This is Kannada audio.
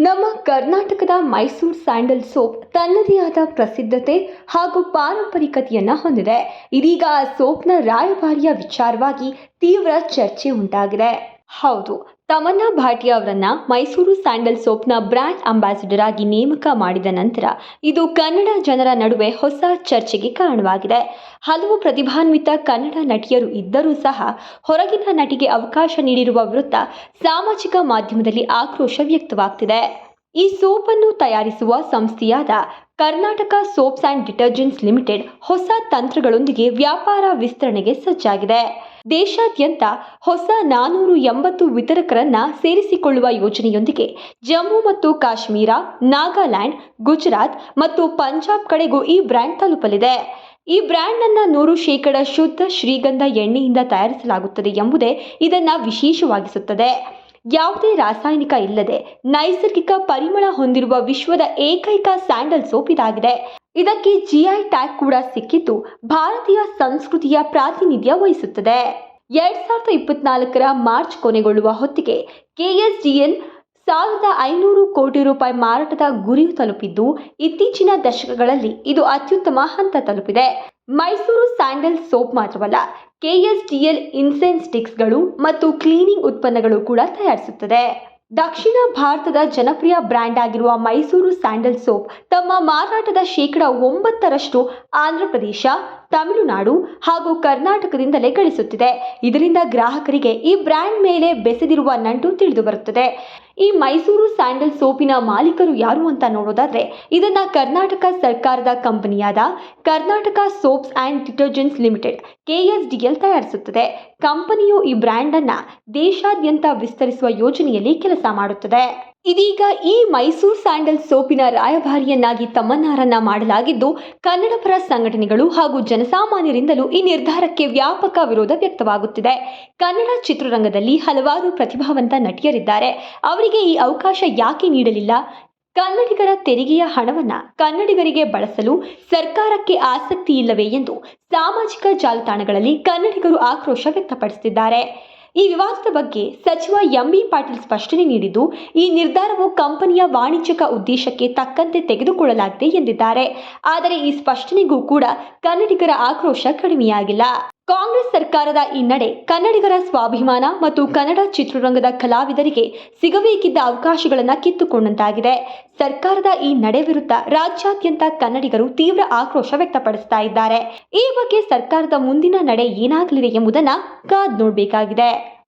ನಮ್ಮ ಕರ್ನಾಟಕದ ಮೈಸೂರು ಸ್ಯಾಂಡಲ್ ಸೋಪ್ ತನ್ನದೇ ಆದ ಪ್ರಸಿದ್ಧತೆ ಹಾಗೂ ಪಾರಂಪರಿಕತೆಯನ್ನು ಹೊಂದಿದೆ. ಇದೀಗ ಸೋಪ್ನ ರಾಯಭಾರಿಯ ವಿಚಾರವಾಗಿ ತೀವ್ರ ಚರ್ಚೆ ಉಂಟಾಗಿದೆ. ಹೌದು ತಮನ್ನಾ ಭಾಟಿಯಾ ಅವರನ್ನ ಮೈಸೂರು ಸ್ಯಾಂಡಲ್ ಸೋಪ್ನ ಬ್ರ್ಯಾಂಡ್ ಅಂಬಾಸಿಡರ್ ಆಗಿ ನೇಮಕ ಮಾಡಿದ ನಂತರ ಇದು ಕನ್ನಡ ಜನರ ನಡುವೆ ಹೊಸ ಚರ್ಚೆಗೆ ಕಾರಣವಾಗಿದೆ. ಹಲವು ಪ್ರತಿಭಾನ್ವಿತ ಕನ್ನಡ ನಟಿಯರು ಇದ್ದರೂ ಸಹ ಹೊರಗಿನ ನಟಿಗೆ ಅವಕಾಶ ನೀಡಿರುವ ವಿರುದ್ಧ ಸಾಮಾಜಿಕ ಮಾಧ್ಯಮದಲ್ಲಿ ಆಕ್ರೋಶ ವ್ಯಕ್ತವಾಗ್ತಿದೆ. ಈ ಸೋಪನ್ನು ತಯಾರಿಸುವ ಸಂಸ್ಥೆಯಾದ Karnataka soaps and detergents limited ಹೊಸ ತಂತ್ರಗಳೊಂದಿಗೆ ವ್ಯಾಪಾರ ವಿಸ್ತರಣೆಗೆ ಸಜ್ಜಾಗಿದೆ. ದೇಶಾದ್ಯಂತ ಹೊಸ ನಾನೂರು ಎಂಬತ್ತು ವಿತರಕರನ್ನ ಸೇರಿಸಿಕೊಳ್ಳುವ ಯೋಜನೆಯೊಂದಿಗೆ ಜಮ್ಮು ಮತ್ತು ಕಾಶ್ಮೀರ, ನಾಗಾಲ್ಯಾಂಡ್, ಗುಜರಾತ್ ಮತ್ತು ಪಂಜಾಬ್ ಕಡೆಗೂ ಈ ಬ್ರ್ಯಾಂಡ್ ತಲುಪಲಿದೆ. ಈ ಬ್ರ್ಯಾಂಡ್ ಅನ್ನ ನೂರು ಶೇಕಡ ಶುದ್ಧ ಶ್ರೀಗಂಧ ಎಣ್ಣೆಯಿಂದ ತಯಾರಿಸಲಾಗುತ್ತದೆ ಎಂಬುದೇ ಇದನ್ನ ವಿಶೇಷವಾಗಿಸುತ್ತದೆ. ಯಾವುದೇ ರಾಸಾಯನಿಕ ಇಲ್ಲದೆ ನೈಸರ್ಗಿಕ ಪರಿಮಳ ಹೊಂದಿರುವ ವಿಶ್ವದ ಏಕೈಕ ಸ್ಯಾಂಡಲ್ ಸೋಪ್ ಇದಾಗಿದೆ. ಇದಕ್ಕೆ ಜಿಐ ಟ್ಯಾಗ್ ಕೂಡ ಸಿಕ್ಕಿದ್ದು ಭಾರತೀಯ ಸಂಸ್ಕೃತಿಯ ಪ್ರಾತಿನಿಧ್ಯ ವಹಿಸುತ್ತದೆ. ಎರಡ್ ಸಾವಿರದ ಇಪ್ಪತ್ನಾಲ್ಕರ ಮಾರ್ಚ್ ಕೊನೆಗೊಳ್ಳುವ ಹೊತ್ತಿಗೆ ಕೆಎಸ್ಡಿಎನ್ ಸಾವಿರದ ಐನೂರು ಕೋಟಿ ರೂಪಾಯಿ ಮಾರಾಟದ ಗುರಿ ತಲುಪಿದ್ದು, ಇತ್ತೀಚಿನ ದಶಕಗಳಲ್ಲಿ ಇದು ಅತ್ಯುತ್ತಮ ಹಂತ ತಲುಪಿದೆ. ಮೈಸೂರು ಸ್ಯಾಂಡಲ್ ಸೋಪ್ ಮಾತ್ರವಲ್ಲ ಕೆಎಸ್ಡಿಎಲ್ ಇನ್ಸೆನ್ಸ್ ಸ್ಟಿಕ್ಸ್ಗಳು ಮತ್ತು ಕ್ಲೀನಿಂಗ್ ಉತ್ಪನ್ನಗಳು ಕೂಡ ತಯಾರಿಸುತ್ತದೆ. ದಕ್ಷಿಣ ಭಾರತದ ಜನಪ್ರಿಯ ಬ್ರ್ಯಾಂಡ್ ಆಗಿರುವ ಮೈಸೂರು ಸ್ಯಾಂಡಲ್ ಸೋಪ್ ತಮ್ಮ ಮಾರಾಟದ ಶೇಕಡ ಒಂಬತ್ತರಷ್ಟು ಆಂಧ್ರಪ್ರದೇಶ ತಮಿಳುನಾಡು ಹಾಗೂ ಕರ್ನಾಟಕದಿಂದಲೇ ಗಳಿಸುತ್ತಿದೆ. ಇದರಿಂದ ಗ್ರಾಹಕರಿಗೆ ಈ ಬ್ರ್ಯಾಂಡ್ ಮೇಲೆ ಬೆಸೆದಿರುವ ನಂಟು ತಿಳಿದು ಬರುತ್ತದೆ. ಈ ಮೈಸೂರು ಸ್ಯಾಂಡಲ್ ಸೋಪಿನ ಮಾಲೀಕರು ಯಾರು ಅಂತ ನೋಡೋದಾದ್ರೆ, ಇದನ್ನ ಕರ್ನಾಟಕ ಸರ್ಕಾರದ ಕಂಪನಿಯಾದ Karnataka soaps and detergents limited, KSDL ತಯಾರಿಸುತ್ತದೆ. ಕಂಪನಿಯು ಈ ಬ್ರ್ಯಾಂಡನ್ನು ದೇಶಾದ್ಯಂತ ವಿಸ್ತರಿಸುವ ಯೋಜನೆಯಲ್ಲಿ ಕೆಲಸ ಮಾಡುತ್ತದೆ. ಇದೀಗ ಈ ಮೈಸೂರು ಸ್ಯಾಂಡಲ್ ಸೋಪಿನ ರಾಯಭಾರಿಯನ್ನಾಗಿ ತಮ್ಮನಾರನ್ನ ಮಾಡಲಾಗಿದ್ದು, ಕನ್ನಡಪರ ಸಂಘಟನೆಗಳು ಹಾಗೂ ಜನಸಾಮಾನ್ಯರಿಂದಲೂ ಈ ನಿರ್ಧಾರಕ್ಕೆ ವ್ಯಾಪಕ ವಿರೋಧ ವ್ಯಕ್ತವಾಗುತ್ತಿದೆ. ಕನ್ನಡ ಚಿತ್ರರಂಗದಲ್ಲಿ ಹಲವಾರು ಪ್ರತಿಭಾವಂತ ನಟಿಯರಿದ್ದಾರೆ. ಅವರಿಗೆ ಈ ಅವಕಾಶ ಯಾಕೆ ನೀಡಲಿಲ್ಲ? ಕನ್ನಡಿಗರ ತೆರಿಗೆಯ ಹಣವನ್ನ ಕನ್ನಡಿಗರಿಗೆ ಬಳಸಲು ಸರ್ಕಾರಕ್ಕೆ ಆಸಕ್ತಿ ಇಲ್ಲವೇ ಎಂದು ಸಾಮಾಜಿಕ ಜಾಲತಾಣಗಳಲ್ಲಿ ಕನ್ನಡಿಗರು ಆಕ್ರೋಶ ವ್ಯಕ್ತಪಡಿಸುತ್ತಿದ್ದಾರೆ ಈ ವಿವಾದದ ಬಗ್ಗೆ ಸಚಿವ ಎಂಬಿ ಪಾಟೀಲ್ ಸ್ಪಷ್ಟನೆ ನೀಡಿದ್ದು, ಈ ನಿರ್ಧಾರವು ಕಂಪನಿಯ ವಾಣಿಜ್ಯಿಕ ಉದ್ದೇಶಕ್ಕೆ ತಕ್ಕಂತೆ ತೆಗೆದುಕೊಳ್ಳಲಾಗಿದೆ ಎಂದಿದ್ದಾರೆ. ಆದರೆ ಈ ಸ್ಪಷ್ಟನೆಗೂ ಕೂಡ ಕನ್ನಡಿಗರ ಆಕ್ರೋಶ ಕಡಿಮೆಯಾಗಿಲ್ಲ. ಕಾಂಗ್ರೆಸ್ ಸರ್ಕಾರದ ಈ ನಡೆ ಕನ್ನಡಿಗರ ಸ್ವಾಭಿಮಾನ ಮತ್ತು ಕನ್ನಡ ಚಿತ್ರರಂಗದ ಕಲಾವಿದರಿಗೆ ಸಿಗಬೇಕಿದ್ದ ಅವಕಾಶಗಳನ್ನು ಕಿತ್ತುಕೊಂಡಂತಾಗಿದೆ. ಸರ್ಕಾರದ ಈ ನಡೆ ವಿರುದ್ಧ ರಾಜ್ಯಾದ್ಯಂತ ಕನ್ನಡಿಗರು ತೀವ್ರ ಆಕ್ರೋಶ ವ್ಯಕ್ತಪಡಿಸ್ತಾ ಇದ್ದಾರೆ. ಈ ಬಗ್ಗೆ ಸರ್ಕಾರದ ಮುಂದಿನ ನಡೆ ಏನಾಗಲಿದೆ ಎಂಬುದನ್ನು ಕಾದ್ ನೋಡಬೇಕಾಗಿದೆ.